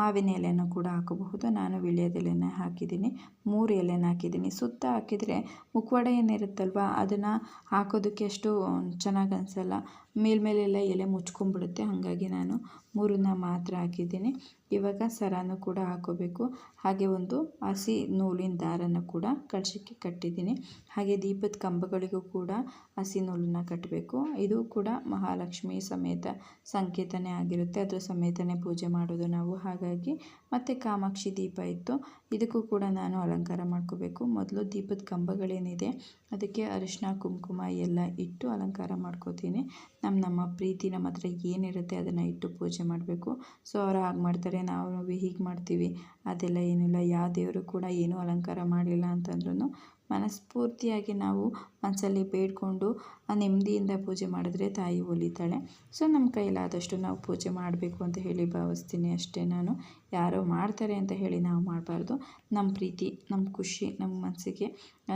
ಮಾವಿನ ಎಲೆಯನ್ನು ಕೂಡ ಹಾಕಬಹುದು. ನಾನು ವೀಳ್ಯದೆಲೆನ ಹಾಕಿದ್ದೀನಿ. ಮೂರು ಎಲೆನ ಹಾಕಿದ್ದೀನಿ. ಸುತ್ತ ಹಾಕಿದರೆ ಮುಖವಾಡ ಏನಿರುತ್ತಲ್ವ, ಅದನ್ನು ಹಾಕೋದಕ್ಕೆ ಅಷ್ಟು ಚೆನ್ನಾಗಿ ಅನಿಸಲ್ಲ. ಮೇಲ್ಮೇಲೆಲ್ಲ ಎಲೆ ಮುಚ್ಕೊಂಡ್ಬಿಡುತ್ತೆ. ಹಾಗಾಗಿ ನಾನು ಮೂರನ್ನ ಮಾತ್ರ ಹಾಕಿದ್ದೀನಿ. ಇವಾಗ ಸರನೂ ಕೂಡ ಹಾಕೋಬೇಕು. ಹಾಗೆ ಒಂದು ಹಸಿ ನೂಲಿನ ದಾರನ ಕೂಡ ಕಳಶಕ್ಕೆ ಕಟ್ಟಿದ್ದೀನಿ. ಹಾಗೆ ದೀಪದ ಕಂಬಗಳಿಗೂ ಕೂಡ ಹಸಿ ನೂಲನ್ನು ಕಟ್ಟಬೇಕು ಇದು ಕೂಡ ಮಹಾಲಕ್ಷ್ಮಿ ಸಮೇತ ಸಂಕೇತನೇ ಆಗಿರುತ್ತೆ. ಅದರ ಸಮೇತನೇ ಪೂಜೆ ಮಾಡೋದು ನಾವು ಹಾಗಾಗಿ ಮತ್ತು ಕಾಮಾಕ್ಷಿ ದೀಪ ಇತ್ತು. ಇದಕ್ಕೂ ಕೂಡ ನಾನು ಅಲಂಕಾರ ಮಾಡ್ಕೋಬೇಕು. ಮೊದಲು ದೀಪದ ಕಂಬಗಳೇನಿದೆ, ಅದಕ್ಕೆ ಅರಿಶಿನ ಕುಂಕುಮ ಎಲ್ಲ ಇಟ್ಟು ಅಲಂಕಾರ ಮಾಡ್ಕೋತೀನಿ. ನಮ್ಮ ನಮ್ಮ ಪ್ರೀತಿ, ನಮ್ಮ ಹತ್ರ ಏನಿರುತ್ತೆ ಅದನ್ನು ಇಟ್ಟು ಪೂಜೆ ಮಾಡಬೇಕು. ಸೊ, ಅವರು ಹಾಗೆ ಮಾಡ್ತಾರೆ, ನಾವು ಹೀಗೆ ಮಾಡ್ತೀವಿ. ಅದೆಲ್ಲ ಏನಿಲ್ಲ. ಯಾವ ದೇವರು ಕೂಡ ಏನೂ ಅಲಂಕಾರ ಮಾಡಲಿಲ್ಲ ಅಂತಂದ್ರೂ ಮನಸ್ಫೂರ್ತಿಯಾಗಿ ನಾವು ಮನಸ್ಸಲ್ಲಿ ಬೇಡಿಕೊಂಡು ನೆಮ್ಮದಿಯಿಂದ ಪೂಜೆ ಮಾಡಿದ್ರೆ ತಾಯಿ ಒಲಿತಾಳೆ. ಸೊ, ನಮ್ಮ ಕೈಲಾದಷ್ಟು ನಾವು ಪೂಜೆ ಮಾಡಬೇಕು ಅಂತ ಹೇಳಿ ಭಾವಿಸ್ತೀನಿ ಅಷ್ಟೇ ನಾನು. ಯಾರೋ ಮಾಡ್ತಾರೆ ಅಂತ ಹೇಳಿ ನಾವು ಮಾಡಬಾರ್ದು. ನಮ್ಮ ಪ್ರೀತಿ, ನಮ್ಮ ಖುಷಿ, ನಮ್ಮ ಮನಸ್ಸಿಗೆ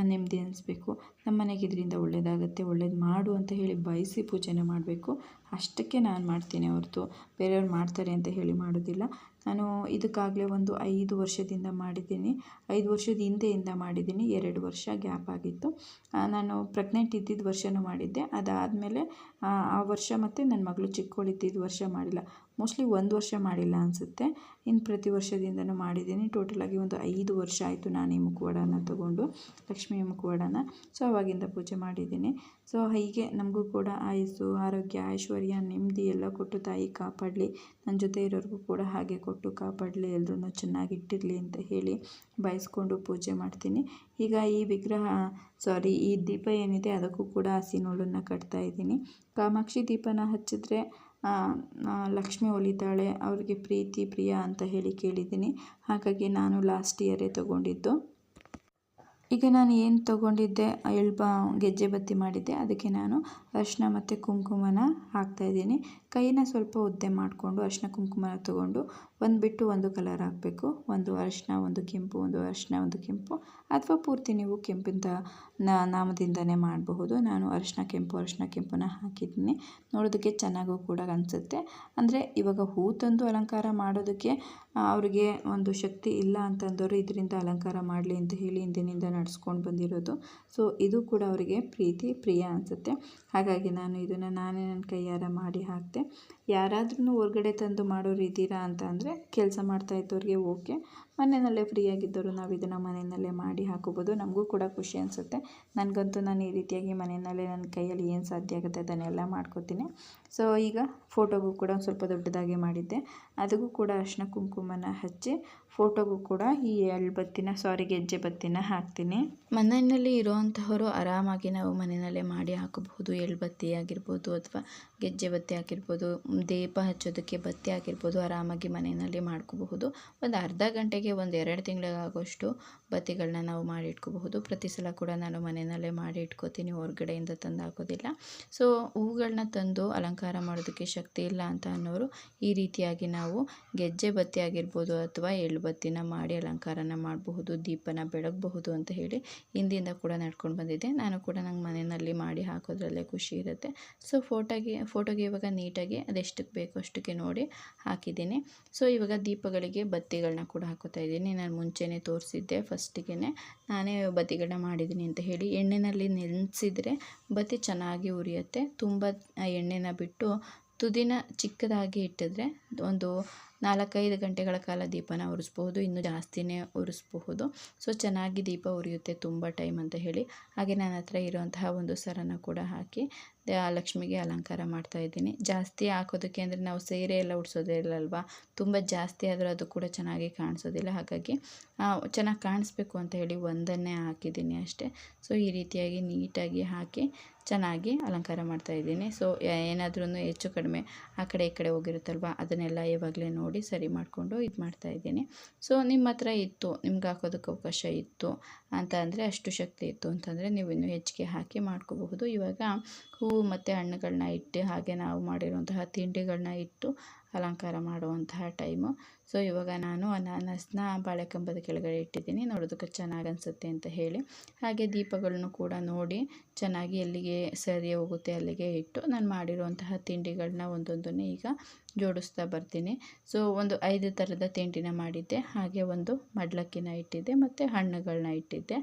ನೆಮ್ಮದಿ ಅನಿಸ್ಬೇಕು ನಮ್ಮ ಮನೆಗೆ ಇದರಿಂದ ಒಳ್ಳೆಯದಾಗುತ್ತೆ ಒಳ್ಳೇದು ಮಾಡು ಅಂತ ಹೇಳಿ ಬಯಸಿ ಪೂಜೆನ ಮಾಡಬೇಕು. ಅಷ್ಟಕ್ಕೆ ನಾನು ಮಾಡ್ತೀನಿ ಹೊರತು. ಬೇರೆಯವ್ರು ಮಾಡ್ತಾರೆ ಅಂತ ಹೇಳಿ ಮಾಡೋದಿಲ್ಲ. ನಾನು ಇದಕ್ಕಾಗಲೇ ಒಂದು ಐದು ವರ್ಷದಿಂದ ಮಾಡಿದ್ದೀನಿ. ಐದು ವರ್ಷದ ಹಿಂದೆಯಿಂದ ಮಾಡಿದ್ದೀನಿ. ಎರಡು ವರ್ಷ ಗ್ಯಾಪ್ ಆಗಿತ್ತು. ನಾನು ಪ್ರೆಗ್ನೆಂಟ್ ಇದ್ದಿದ್ದ ವರ್ಷವೂ ಮಾಡಿದ್ದೆ. ಅದಾದಮೇಲೆ, ಆ ವರ್ಷ ಮತ್ತು ನನ್ನ ಮಗಳು ಚಿಕ್ಕವಳಿದ್ದಿದ್ದ ವರ್ಷ ಮಾಡಿಲ್ಲ. ಮೋಸ್ಟ್ಲಿ ಒಂದು ವರ್ಷ ಮಾಡಿಲ್ಲ ಅನಿಸುತ್ತೆ. ಇನ್ನು ಪ್ರತಿ ವರ್ಷದಿಂದನೂ ಮಾಡಿದ್ದೀನಿ. ಟೋಟಲಾಗಿ ಒಂದು ಐದು ವರ್ಷ ಆಯಿತು ನಾನು ಈ ಮುಖವಾಡನ ತೊಗೊಂಡು ಲಕ್ಷ್ಮೀ ಮುಖವಾಡನ. ಸೊ ಅವಾಗಿಂದ ಪೂಜೆ ಮಾಡಿದ್ದೀನಿ. ಸೊ ಹೀಗೆ ನಮಗೂ ಕೂಡ ಆಯಸ್ಸು, ಆರೋಗ್ಯ, ಐಶ್ವರ್ಯ, ನೆಮ್ಮದಿ ಎಲ್ಲ ಕೊಟ್ಟು ತಾಯಿ ಕಾಪಾಡಲಿ. ನನ್ನ ಜೊತೆ ಇರೋರಿಗೂ ಕೂಡ ಹಾಗೆ ಕೊಟ್ಟು ಕಾಪಾಡಲಿ. ಎಲ್ಲರೂ ಚೆನ್ನಾಗಿ ಇಟ್ಟಿರಲಿ ಅಂತ ಹೇಳಿ ಬಯಸ್ಕೊಂಡು ಪೂಜೆ ಮಾಡ್ತೀನಿ. ಈಗ ಈ ವಿಗ್ರಹ ಸಾರಿ ಈ ದೀಪ ಏನಿದೆ ಅದಕ್ಕೂ ಕೂಡ ಹಸಿ ನೂಲನ್ನು ಕಟ್ತಾ ಇದ್ದೀನಿ. ಕಾಮಾಕ್ಷಿ ದೀಪನ ಹಚ್ಚಿದ್ರೆ ಲಕ್ಷ್ಮಿ ಒಲಿತಾಳೆ. ಅವ್ರಿಗೆ ಪ್ರೀತಿ, ಪ್ರಿಯ ಅಂತ ಹೇಳಿ ಕೇಳಿದ್ದೀನಿ. ಹಾಗಾಗಿ ನಾನು ಲಾಸ್ಟ್ ಇಯರೇ ತೊಗೊಂಡಿದ್ದು. ಈಗ ನಾನು ಏನು ತೊಗೊಂಡಿದ್ದೆ? ಎಳ್ಬ ಗೆಜ್ಜೆ ಬತ್ತಿ ಮಾಡಿದ್ದೆ. ಅದಕ್ಕೆ ನಾನು ಅರಿಶಿನ ಮತ್ತು ಕುಂಕುಮನ ಹಾಕ್ತಾಯಿದ್ದೀನಿ ಕೈನ ಸ್ವಲ್ಪ ಉದ್ದೆ ಮಾಡಿಕೊಂಡು ಅರಿಶಿನ ಕುಂಕುಮನ ತೊಗೊಂಡು ಒಂದು ಬಿಟ್ಟು ಒಂದು ಕಲರ್ ಹಾಕಬೇಕು. ಒಂದು ಅರಿಶಿನ ಒಂದು ಕೆಂಪು, ಒಂದು ಅರಿಶಿನ ಒಂದು ಕೆಂಪು ಅಥವಾ ಪೂರ್ತಿ ನೀವು ಕೆಂಪಿಂದ ನಾಮದಿಂದನೇ ಮಾಡಬಹುದು. ನಾನು ಅರಿಶಿನ ಕೆಂಪು ಅರಿಶಿನ ಕೆಂಪನ್ನ ಹಾಕಿದ್ದೀನಿ. ನೋಡೋದಕ್ಕೆ ಚೆನ್ನಾಗೂ ಕೂಡ ಅನಿಸುತ್ತೆ. ಅಂದರೆ ಇವಾಗ ಹೂ ತಂದು ಅಲಂಕಾರ ಮಾಡೋದಕ್ಕೆ ಅವರಿಗೆ ಒಂದು ಶಕ್ತಿ ಇಲ್ಲ ಅಂತಂದವರು ಇದರಿಂದ ಅಲಂಕಾರ ಮಾಡಲಿ ಅಂತ ಹೇಳಿ ಹಿಂದಿನಿಂದ ನಡೆಸ್ಕೊಂಡು ಬಂದಿರೋದು. ಸೊ, ಇದು ಕೂಡ ಅವರಿಗೆ ಪ್ರೀತಿ, ಪ್ರಿಯ ಅನಿಸುತ್ತೆ. ಹಾಗಾಗಿ ನಾನು ಇದನ್ನು ನಾನೇ ನನ್ನ ಕೈಯಾರ ಮಾಡಿ ಹಾಕಿದೆ ಯಾರಾದ್ರೂ ಹೊರ್ಗಡೆ ತಂದು ಮಾಡೋರು ಇದ್ದೀರಾ ಅಂತ ಅಂದರೆ ಕೆಲಸ ಮಾಡ್ತಾ ಇದ್ದವ್ರಿಗೆ ಓಕೆ. ಮನೆಯಲ್ಲೇ ಫ್ರೀಯಾಗಿದ್ದವರು ನಾವು ಇದನ್ನು ಮನೆಯಲ್ಲೇ ಮಾಡಿ ಹಾಕೋಬೋದು. ನಮಗೂ ಕೂಡ ಖುಷಿ ಅನಿಸುತ್ತೆ. ನನಗಂತೂ ನಾನು ಈ ರೀತಿಯಾಗಿ ಮನೆಯಲ್ಲೇ ನನ್ನ ಕೈಯಲ್ಲಿ ಏನು ಸಾಧ್ಯ ಆಗುತ್ತೆ ಅದನ್ನೆಲ್ಲ ಮಾಡ್ಕೋತೀನಿ. ಸೊ ಈಗ ಫೋಟೋಗೂ ಕೂಡ ಸ್ವಲ್ಪ ದೊಡ್ಡದಾಗಿ ಮಾಡಿದ್ದೆ. ಅದಕ್ಕೂ ಕೂಡ ಅರಿಶಿನ ಕುಂಕುಮನ ಹಚ್ಚಿ ಫೋಟೋಗೂ ಕೂಡ ಈ ಎಳ್ಬತ್ತಿನ ಸಾರಿ ಗೆಜ್ಜೆ ಬತ್ತಿನ ಹಾಕ್ತೀನಿ. ಮನೆಯಲ್ಲಿ ಇರುವಂತಹವರು ಆರಾಮಾಗಿ ನಾವು ಮನೆಯಲ್ಲೇ ಮಾಡಿ ಹಾಕಬಹುದು. ಎಳ್ಬತ್ತಿ ಆಗಿರ್ಬೋದು ಅಥವಾ ಗೆಜ್ಜೆ ಬತ್ತಿ ಆಗಿರ್ಬೋದು, ದೀಪ ಹಚ್ಚೋದಕ್ಕೆ ಬತ್ತಿ ಆಗಿರ್ಬೋದು ಆರಾಮಾಗಿ ಮನೆಯಲ್ಲಿ ಮಾಡ್ಕೋಬಹುದು. ಒಂದು ಅರ್ಧ ಗಂಟೆಗೆ ಒಂದು ಎರಡು ತಿಂಗಳಿಗಾಗೋಷ್ಟು ಬತ್ತಿಗಳನ್ನ ನಾವು ಮಾಡಿ ಇಟ್ಕೋಬಹುದು ಪ್ರತಿ ಸಲ ಕೂಡ ನಾನು ಮನೆಯಲ್ಲೇ ಮಾಡಿ ಇಟ್ಕೋತೀನಿ, ಹೊರಗಡೆಯಿಂದ ತಂದು ಹಾಕೋದಿಲ್ಲ. ಸೊ ಹೂಗಳನ್ನ ತಂದು ಅಲಂಕಾರ ಮಾಡೋದಕ್ಕೆ ಶಕ್ತಿ ಇಲ್ಲ ಅಂತ ಅನ್ನೋರು ಈ ರೀತಿಯಾಗಿ ನಾವು ಗೆಜ್ಜೆ ಬತ್ತಿ ಆಗಿರ್ಬೋದು ಅಥವಾ ಎಳ್ಳು ಬತ್ತಿನ ಮಾಡಿ, ಅಲಂಕಾರನ ಮಾಡಬಹುದು, ದೀಪನ ಬೆಳಗಬಹುದು ಅಂತ ಹೇಳಿ ಹಿಂದಿಂದ ಕೂಡ ನಡ್ಕೊಂಡು ಬಂದಿದ್ದೆ. ನಾನು ಕೂಡ ನಂಗೆ ಮನೆಯಲ್ಲಿ ಮಾಡಿ ಹಾಕೋದ್ರಲ್ಲೇ ಖುಷಿ ಇರುತ್ತೆ. ಸೊ ಫೋಟೋಗೆ ಫೋಟೋಗೆ ಇವಾಗ ನೀಟಾಗಿ ಅದೆಷ್ಟಕ್ಕೆ ಬೇಕೋ ಅಷ್ಟಕ್ಕೆ ನೋಡಿ ಹಾಕಿದ್ದೀನಿ. ಸೊ ಇವಾಗ ದೀಪಗಳಿಗೆ ಬತ್ತಿಗಳನ್ನ ಕೂಡ ಹಾಕೋತಾ ಇದ್ದೀನಿ. ನಾನು ಮುಂಚೆನೇ ತೋರಿಸಿದ್ದೆ ಫಸ್ಟಿಗೆ ನಾನೇ ಬತ್ತಿಗಳನ್ನ ಮಾಡಿದ್ದೀನಿ ಅಂತ ಹೇಳಿ ಎಣ್ಣೆಯಲ್ಲಿ ನೆನೆಸಿದ್ರೆ ಬತ್ತಿ ಚೆನ್ನಾಗಿ ಉರಿಯುತ್ತೆ. ತುಂಬ ಎಣ್ಣೆನ ಬಿಟ್ಟು ತುದಿನ ಚಿಕ್ಕದಾಗಿ ಇಟ್ಟಿದ್ರೆ ಒಂದು ನಾಲ್ಕೈದು ಗಂಟೆಗಳ ಕಾಲ ದೀಪನ ಉರಿಸ್ಬಹುದು. ಇನ್ನೂ ಜಾಸ್ತಿನೇ ಉರಿಸ್ಬಹುದು. ಸೊ, ಚೆನ್ನಾಗಿ ದೀಪ ಉರಿಯುತ್ತೆ. ತುಂಬ ಟೈಮ್ ಅಂತ ಹೇಳಿ. ಹಾಗೆ ನನ್ನ ಹತ್ರ ಇರುವಂತಹ ಒಂದು ಸರನ ಕೂಡ ಹಾಕಿ. ಲಕ್ಷ್ಮಿಗೆ ಅಲಂಕಾರ ಮಾಡ್ತಾ ಇದ್ದೀನಿ. ಜಾಸ್ತಿ ಹಾಕೋದಕ್ಕೆ ಅಂದರೆ ನಾವು ಸೀರೆ ಎಲ್ಲ ಉಡ್ಸೋದೇ ಇಲ್ಲಲ್ವಾ? ತುಂಬ ಜಾಸ್ತಿ ಆದರೂ ಅದು ಕೂಡ ಚೆನ್ನಾಗಿ ಕಾಣಿಸೋದಿಲ್ಲ. ಹಾಗಾಗಿ ಚೆನ್ನಾಗಿ ಕಾಣಿಸ್ಬೇಕು ಅಂತ ಹೇಳಿ ಒಂದನ್ನೇ ಹಾಕಿದ್ದೀನಿ ಅಷ್ಟೇ. ಸೊ, ಈ ರೀತಿಯಾಗಿ ನೀಟಾಗಿ ಹಾಕಿ ಚೆನ್ನಾಗಿ ಅಲಂಕಾರ ಮಾಡ್ತಾ ಇದ್ದೀನಿ. ಸೊ ಏನಾದ್ರೂ ಹೆಚ್ಚು ಕಡಿಮೆ ಆ ಕಡೆ ಈ ಕಡೆ ಹೋಗಿರುತ್ತಲ್ವ? ಅದನ್ನೆಲ್ಲ ಇವಾಗಲೇ ನೋಡಿ ಸರಿ ಮಾಡಿಕೊಂಡು ಇದು ಮಾಡ್ತಾ ಇದ್ದೀನಿ. ಸೊ, ನಿಮ್ಮ ಹತ್ರ ಇತ್ತು, ನಿಮ್ಗೆ ಹಾಕೋದಕ್ಕೆ ಅವಕಾಶ ಇತ್ತು ಅಂತ ಅಷ್ಟು ಶಕ್ತಿ ಇತ್ತು ಅಂತಂದರೆ ನೀವು ಇನ್ನೂ ಹೆಚ್ಚಿಗೆ ಹಾಕಿ ಮಾಡ್ಕೋಬಹುದು. ಇವಾಗ ಹೂವು ಮತ್ತು ಹಣ್ಣುಗಳನ್ನ ಇಟ್ಟು ಹಾಗೆ ನಾವು ಮಾಡಿರುವಂತಹ ತಿಂಡಿಗಳನ್ನ ಇಟ್ಟು ಅಲಂಕಾರ ಮಾಡುವಂತಹ ಟೈಮು. ಸೊ ಇವಾಗ ನಾನು ಅನಾನಸ್ನ ಬಾಳೆಕಂಬದ ಕೆಳಗಡೆ ಇಟ್ಟಿದ್ದೀನಿ. ನೋಡೋದಕ್ಕೆ ಚೆನ್ನಾಗಿ ಅನಿಸುತ್ತೆ ಅಂತ ಹೇಳಿ. ಹಾಗೆ ದೀಪಗಳನ್ನು ಕೂಡ ನೋಡಿ ಚೆನ್ನಾಗಿ ಎಲ್ಲಿಗೆ ಸರಿ ಹೋಗುತ್ತೆ ಅಲ್ಲಿಗೆ ಇಟ್ಟು ನಾನು ಮಾಡಿರುವಂತಹ ತಿಂಡಿಗಳನ್ನ ಒಂದೊಂದನ್ನೇ ಈಗ ಜೋಡಿಸ್ತಾ ಬರ್ತೀನಿ. ಸೊ ಒಂದು ಐದು ಥರದ ತಿಂಡಿನ ಮಾಡಿದ್ದೆ. ಹಾಗೆ ಒಂದು ಮಡ್ಲಕ್ಕಿನ ಇಟ್ಟಿದ್ದೆ ಮತ್ತು ಹಣ್ಣುಗಳನ್ನ ಇಟ್ಟಿದ್ದೆ.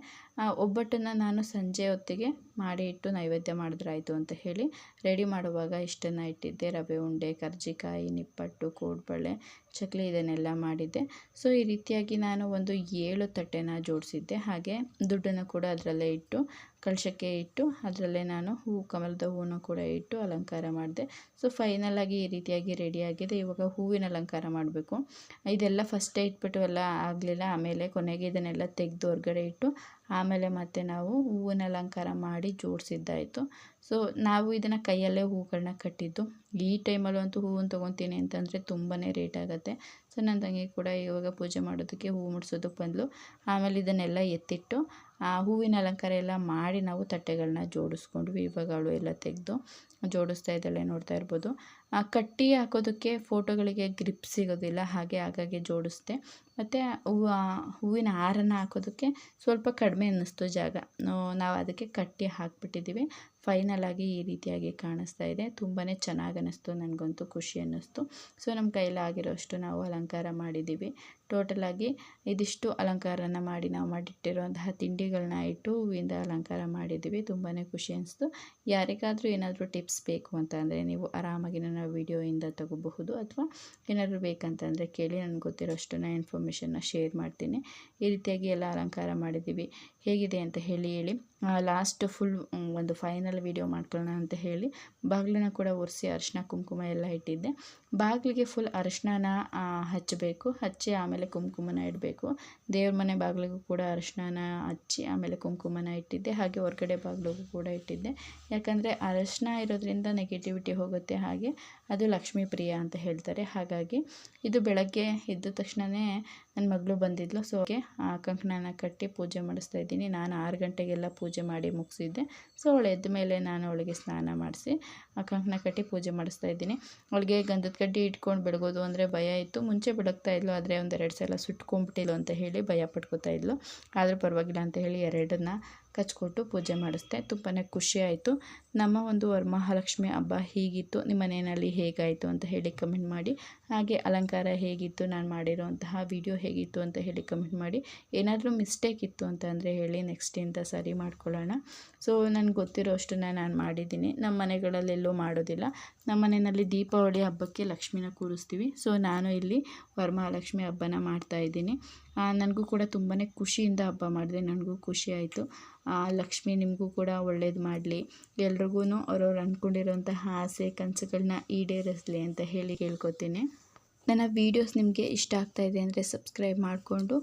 ಒಬ್ಬಟ್ಟನ್ನು ನಾನು ಸಂಜೆ ಹೊತ್ತಿಗೆ ಮಾಡಿ ಇಟ್ಟು ನೈವೇದ್ಯ ಮಾಡಿದ್ರಾಯಿತು ಅಂತ ಹೇಳಿ ರೆಡಿ ಮಾಡುವಾಗ ಇಷ್ಟನ್ನು ಇಟ್ಟಿದ್ದೆ. ರವೆ ಉಂಡೆ, ಕರ್ಜಿಕಾಯಿ, ನಿಪ್ಪಟ್ಟು, ಕೋಡ್ಬಳೆ ಚಕ್ಲಿ ಇದನ್ನೆಲ್ಲ ಮಾಡಿದ್ದೆ. ಸೊ ಈ ರೀತಿಯಾಗಿ ನಾನು ಒಂದು ಏಳು ತಟ್ಟೆನ ಜೋಡಿಸಿದ್ದೆ. ಹಾಗೆ ದುಡ್ಡನ್ನು ಕೂಡ ಅದರಲ್ಲೇ ಇಟ್ಟು ಕಳಶಕ್ಕೆ ಇಟ್ಟು ಅದರಲ್ಲೇ ನಾನು ಹೂವು ಕಮಲದ ಹೂವನ್ನು ಕೂಡ ಇಟ್ಟು ಅಲಂಕಾರ ಮಾಡಿದೆ. ಸೊ ಫೈನಲ್ ಆಗಿ ಈ ರೀತಿಯಾಗಿ ರೆಡಿಯಾಗಿದೆ ಇವಾಗ ಹೂವಿನ ಅಲಂಕಾರ ಮಾಡಬೇಕು. ಇದೆಲ್ಲ ಫಸ್ಟೇ ಇಟ್ಬಿಟ್ಟು ಎಲ್ಲ ಆಗಲಿಲ್ಲ. ಆಮೇಲೆ ಕೊನೆಗೆ ಇದನ್ನೆಲ್ಲ ತೆಗೆದು ಹೊರಗಡೆ ಇಟ್ಟು ಆಮೇಲೆ ಮತ್ತೆ ನಾವು ಹೂವಿನ ಅಲಂಕಾರ ಮಾಡಿ ಜೋಡಿಸಿದ್ದಾಯಿತು. ಸೊ ನಾವು ಇದನ್ನು ಕೈಯಲ್ಲೇ ಹೂಗಳನ್ನ ಕಟ್ಟಿದ್ದು. ಈ ಟೈಮಲ್ಲೂ ಅಂತೂ ಹೂವನ್ನು ತೊಗೊತೀನಿ ಅಂತಂದರೆ ತುಂಬಾ ರೇಟ್ ಆಗುತ್ತೆ. ಸೊ ನನ್ನ ತಂಗಿ ಕೂಡ ಇವಾಗ ಪೂಜೆ ಮಾಡೋದಕ್ಕೆ ಹೂ ಮುಡಿಸೋದಕ್ಕೆ ಬಂದಳು ಆಮೇಲೆ ಇದನ್ನೆಲ್ಲ ಎತ್ತಿಟ್ಟು ಹೂವಿನ ಅಲಂಕಾರ ಎಲ್ಲ ಮಾಡಿ ನಾವು ತಟ್ಟೆಗಳನ್ನ ಜೋಡಿಸ್ಕೊಂಡ್ವಿ. ಇವಾಗ ಅವಳು ಎಲ್ಲ ತೆಗೆದು ಜೋಡಿಸ್ತಾ ಇದ್ದಾಳೆ ನೋಡ್ತಾ ಇರ್ಬೋದು. ಕಟ್ಟಿ ಹಾಕೋದಕ್ಕೆ ಫೋಟೋಗಳಿಗೆ ಗ್ರಿಪ್ ಸಿಗೋದಿಲ್ಲ. ಹಾಗೆ ಹಾಗಾಗಿ ಜೋಡಿಸ್ದೆ. ಮತ್ತು ಹೂವು, ಹೂವಿನ ಹಾರನ ಹಾಕೋದಕ್ಕೆ ಸ್ವಲ್ಪ ಕಡಿಮೆ ಅನ್ನಿಸ್ತು ಜಾಗ. ನಾವು ಅದಕ್ಕೆ ಕಟ್ಟಿ ಹಾಕಿಬಿಟ್ಟಿದ್ದೀವಿ ಫೈನಲಾಗಿ ಈ ರೀತಿಯಾಗಿ ಕಾಣಿಸ್ತಾ ಇದೆ. ತುಂಬಾ ಚೆನ್ನಾಗಿ ಅನ್ನಿಸ್ತು, ನನಗಂತೂ ಖುಷಿ ಅನ್ನಿಸ್ತು. ಸೊ ನಮ್ಮ ಕೈಲಾಗಿರೋಷ್ಟು ನಾವು ಅಲಂಕಾರ ಮಾಡಿದ್ದೀವಿ ಟೋಟಲಾಗಿ ಇದಿಷ್ಟು ಅಲಂಕಾರನ ಮಾಡಿ ನಾವು ಮಾಡಿಟ್ಟಿರುವಂತಹ ತಿಂಡಿಗಳನ್ನ ಇಟ್ಟು ಹೂವಿಂದ ಅಲಂಕಾರ ಮಾಡಿದ್ದೀವಿ ತುಂಬಾ ಖುಷಿ ಅನಿಸ್ತು ಯಾರಿಗಾದರೂ ಏನಾದರೂ ಟಿಪ್ಸ್ ಬೇಕು ಅಂತ ಅಂದರೆ ನೀವು ಆರಾಮಾಗಿ ನನ್ನ ವೀಡಿಯೋಯಿಂದ ತಗೋಬಹುದು. ಅಥವಾ ಏನಾದರೂ ಬೇಕಂತಂದರೆ ಕೇಳಿ. ನನಗೆ ನಾನು ಅಷ್ಟನ್ನು ಇನ್ಫಾರ್ಮೇಷನ್ನ ಶೇರ್ ಮಾಡ್ತೀನಿ. ಈ ರೀತಿಯಾಗಿ ಎಲ್ಲ ಅಲಂಕಾರ ಮಾಡಿದ್ದೀವಿ. ಹೇಗಿದೆ ಅಂತ ಹೇಳಿ ಹೇಳಿ. ಲಾಸ್ಟ್ ಫುಲ್ ಒಂದು ಫೈನಲ್ ವೀಡಿಯೋ ಮಾಡ್ಕೊಳ್ಳೋಣ ಅಂತ ಹೇಳಿ. ಬಾಗಿಲನ್ನ ಕೂಡ ಒರೆಸಿ ಅರಿಶಿನ, ಕುಂಕುಮ ಎಲ್ಲ ಇಟ್ಟಿದ್ದೆ. ಬಾಗಿಲಿಗೆ ಫುಲ್ ಅರಿಶಿನ ಹಚ್ಚಬೇಕು. ಹಚ್ಚಿ ಆಮೇಲೆ ಕುಂಕುಮನ ಇಡಬೇಕು. ದೇವ್ರ ಮನೆ ಬಾಗಿಲಿಗೂ ಕೂಡ ಅರಿಶಿನ ಹಚ್ಚಿ ಆಮೇಲೆ ಕುಂಕುಮನ ಇಟ್ಟಿದ್ದೆ. ಹಾಗೆ ಹೊರಗಡೆ ಬಾಗಿಲಿಗೂ ಕೂಡ ಇಟ್ಟಿದ್ದೆ. ಯಾಕಂದರೆ ಅರಿಶಿನ ಇರೋದ್ರಿಂದ ನೆಗೆಟಿವಿಟಿ ಹೋಗುತ್ತೆ. ಹಾಗೆ ಅದು ಲಕ್ಷ್ಮೀ ಪ್ರಿಯ ಅಂತ ಹೇಳ್ತಾರೆ. ಹಾಗಾಗಿ ಇದು ಬೆಳಗ್ಗೆ ಎದ್ದ ತಕ್ಷಣವೇ ನನ್ನ ಮಗಳು ಬಂದಿದ್ಲು. ಸೊ ಆ ಕಂಕಣನ ಕಟ್ಟಿ ಪೂಜೆ ಮಾಡಿಸ್ತಾ ಇದ್ದೀನಿ. ನಾನು ಆರು ಗಂಟೆಗೆಲ್ಲ ಪೂಜೆ ಮಾಡಿ ಮುಗಿಸಿದ್ದೆ. ಸೊ ಅವಳು ಎದ್ದ ಮೇಲೆ ನಾನು ಅವಳಿಗೆ ಸ್ನಾನ ಮಾಡಿಸಿ, ಆ ಕಂಕಣ ಕಟ್ಟಿ ಪೂಜೆ ಮಾಡಿಸ್ತಾ ಇದ್ದೀನಿ. ಅವಳಿಗೆ ಗಂಧದ ಕಡ್ಡಿ ಇಟ್ಕೊಂಡು ಬೆಳಗೋದು ಅಂದರೆ ಭಯ ಇತ್ತು. ಮುಂಚೆ ಬೆಳಗ್ತಾ ಇದ್ಲು, ಆದರೆ ಒಂದೆರಡು ಸಲ ಸುಟ್ಕೊಂಡ್ಬಿಟ್ಟಿಲ್ಲ ಅಂತ ಹೇಳಿ ಭಯ ಪಟ್ಕೋತಾ ಇದ್ಲು. ಆದರೂ ಪರವಾಗಿಲ್ಲ ಅಂತ ಹೇಳಿ ಎರಡನ್ನ ಕಚ್ಕೊಟ್ಟು ಪೂಜೆ ಮಾಡಿಸ್ದೆ. ತುಂಬಾ ಖುಷಿ ಆಯಿತು. ನಮ್ಮ ಒಂದು ವರಮಹಾಲಕ್ಷ್ಮಿ ಹಬ್ಬ ಹೀಗಿತ್ತು. ನಿಮ್ಮ ಮನೆಯಲ್ಲಿ ಹೇಗಾಯಿತು ಅಂತ ಹೇಳಿ ಕಮೆಂಟ್ ಮಾಡಿ. ಹಾಗೆ ಅಲಂಕಾರ ಹೇಗಿತ್ತು, ನಾನು ಮಾಡಿರೋಂತಹ ವಿಡಿಯೋ ಹೇಗಿತ್ತು ಅಂತ ಹೇಳಿ ಕಮೆಂಟ್ ಮಾಡಿ. ಏನಾದರೂ ಮಿಸ್ಟೇಕ್ ಇತ್ತು ಅಂತ ಅಂದರೆ ಹೇಳಿ ನೆಕ್ಸ್ಟಿಂದ ಸರಿ ಮಾಡ್ಕೊಳ್ಳೋಣ. ಸೊ ನನಗೆ ಗೊತ್ತಿರೋ ಅಷ್ಟನ್ನು ನಾನು ಮಾಡಿದ್ದೀನಿ. ನಮ್ಮ ಮನೆಗಳಲ್ಲೆಲ್ಲೂ ಮಾಡೋದಿಲ್ಲ. ನಮ್ಮ ಮನೆಯಲ್ಲಿ ದೀಪಾವಳಿ ಹಬ್ಬಕ್ಕೆ ಲಕ್ಷ್ಮಿನ ಕೂರಿಸ್ತೀವಿ. ಸೊ ನಾನು ಇಲ್ಲಿ ವರಮಹಾಲಕ್ಷ್ಮಿ ಹಬ್ಬನ ಮಾಡ್ತಾಯಿದ್ದೀನಿ ನನಗೂ ಕೂಡ ತುಂಬಾ ಖುಷಿಯಿಂದ ಹಬ್ಬ ಮಾಡಿದೆ. ನನಗೂ ಖುಷಿ ಆಯಿತು. ಲಕ್ಷ್ಮಿ ನಿಮಗೂ ಕೂಡ ಒಳ್ಳೇದು ಮಾಡಲಿ. ಎಲ್ರಿಗೂ ಅವ್ರವ್ರು ಅಂದ್ಕೊಂಡಿರೋಂತಹ ಆಸೆ ಕನಸುಗಳನ್ನ ಈಡೇರಿಸಲಿ ಅಂತ ಹೇಳಿ ಕೇಳ್ಕೊತೀನಿ. ನನ್ನ ವೀಡಿಯೋಸ್ ನಿಮಗೆ ಇಷ್ಟ ಆಗ್ತಾ ಇದೆ ಅಂದರೆ ಸಬ್ಸ್ಕ್ರೈಬ್ ಮಾಡಿಕೊಂಡು,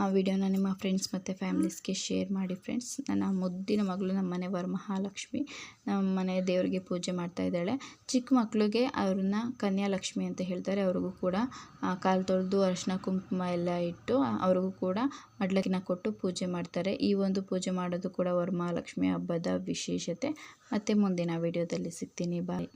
ಆ ವಿಡಿಯೋನ ನಿಮ್ಮ ಫ್ರೆಂಡ್ಸ್ ಮತ್ತು ಫ್ಯಾಮಿಲೀಸ್ಗೆ ಶೇರ್ ಮಾಡಿ ಫ್ರೆಂಡ್ಸ್ ನನ್ನ ಮುದ್ದಿನ ಮಗಳು ನಮ್ಮ ಮನೆ ವರಮಹಾಲಕ್ಷ್ಮಿ ನಮ್ಮ ಮನೆ ದೇವರಿಗೆ ಪೂಜೆ ಮಾಡ್ತಾ ಇದ್ದಾಳೆ. ಚಿಕ್ಕ ಮಕ್ಕಳಿಗೆ ಅವ್ರನ್ನ ಕನ್ಯಾಲಕ್ಷ್ಮಿ ಅಂತ ಹೇಳ್ತಾರೆ. ಅವ್ರಿಗೂ ಕೂಡ ಕಾಲು ತೊಳೆದು ಅರಿಶಿನ, ಕುಂಕುಮ ಎಲ್ಲ ಇಟ್ಟು ಅವ್ರಿಗೂ ಕೂಡ ಮಡ್ಲಕ್ಕಿನ ಕೊಟ್ಟು ಪೂಜೆ ಮಾಡ್ತಾರೆ. ಈ ಒಂದು ಪೂಜೆ ಮಾಡೋದು ಕೂಡ ವರಮಹಾಲಕ್ಷ್ಮಿ ಹಬ್ಬದ ವಿಶೇಷತೆ. ಮತ್ತು ಮುಂದಿನ ವಿಡಿಯೋದಲ್ಲಿ ಸಿಗ್ತೀನಿ. ಬಾಯ್